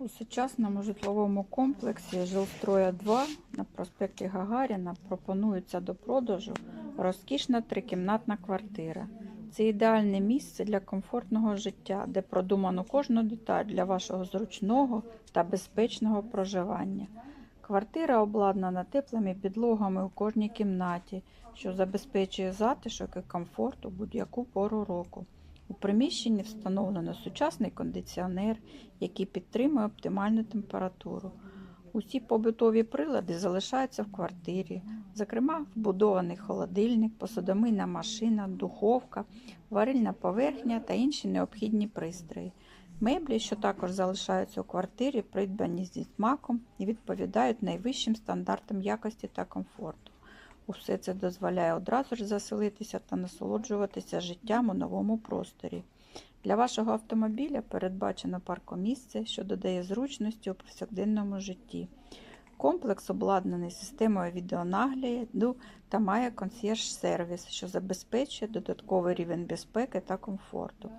У сучасному житловому комплексі Жилстроя 2 на проспекті Гагаріна пропонується до продажу розкішна трикімнатна квартира. Це ідеальне місце для комфортного життя, де продумано кожну деталь для вашого зручного та безпечного проживання. Квартира обладнана теплими підлогами у кожній кімнаті, що забезпечує затишок і комфорт у будь-яку пору року. У приміщенні встановлено сучасний кондиціонер, який підтримує оптимальну температуру. Усі побутові прилади залишаються в квартирі, зокрема, вбудований холодильник, посудомийна машина, духовка, варильна поверхня та інші необхідні пристрої. Меблі, що також залишаються у квартирі, придбані зі смаком і відповідають найвищим стандартам якості та комфорту. Усе це дозволяє одразу ж заселитися та насолоджуватися життям у новому просторі. Для вашого автомобіля передбачено паркомісце, що додає зручності у повсякденному житті. Комплекс обладнаний системою відеонагляду та має консьєрж-сервіс, що забезпечує додатковий рівень безпеки та комфорту.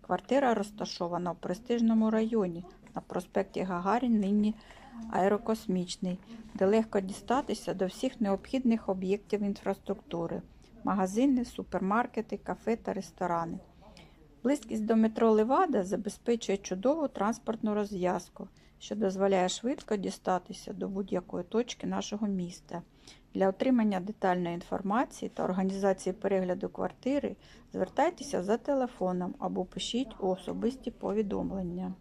Квартира розташована у престижному районі на проспекті Гагарін, нині аерокосмічний, де легко дістатися до всіх необхідних об'єктів інфраструктури магазини, супермаркети, кафе та ресторани. Близькість до метро Левада забезпечує чудову транспортну розв'язку, що дозволяє швидко дістатися до будь-якої точки нашого міста. Для отримання детальної інформації та організації перегляду квартири звертайтеся за телефоном або пишіть у особисті повідомлення.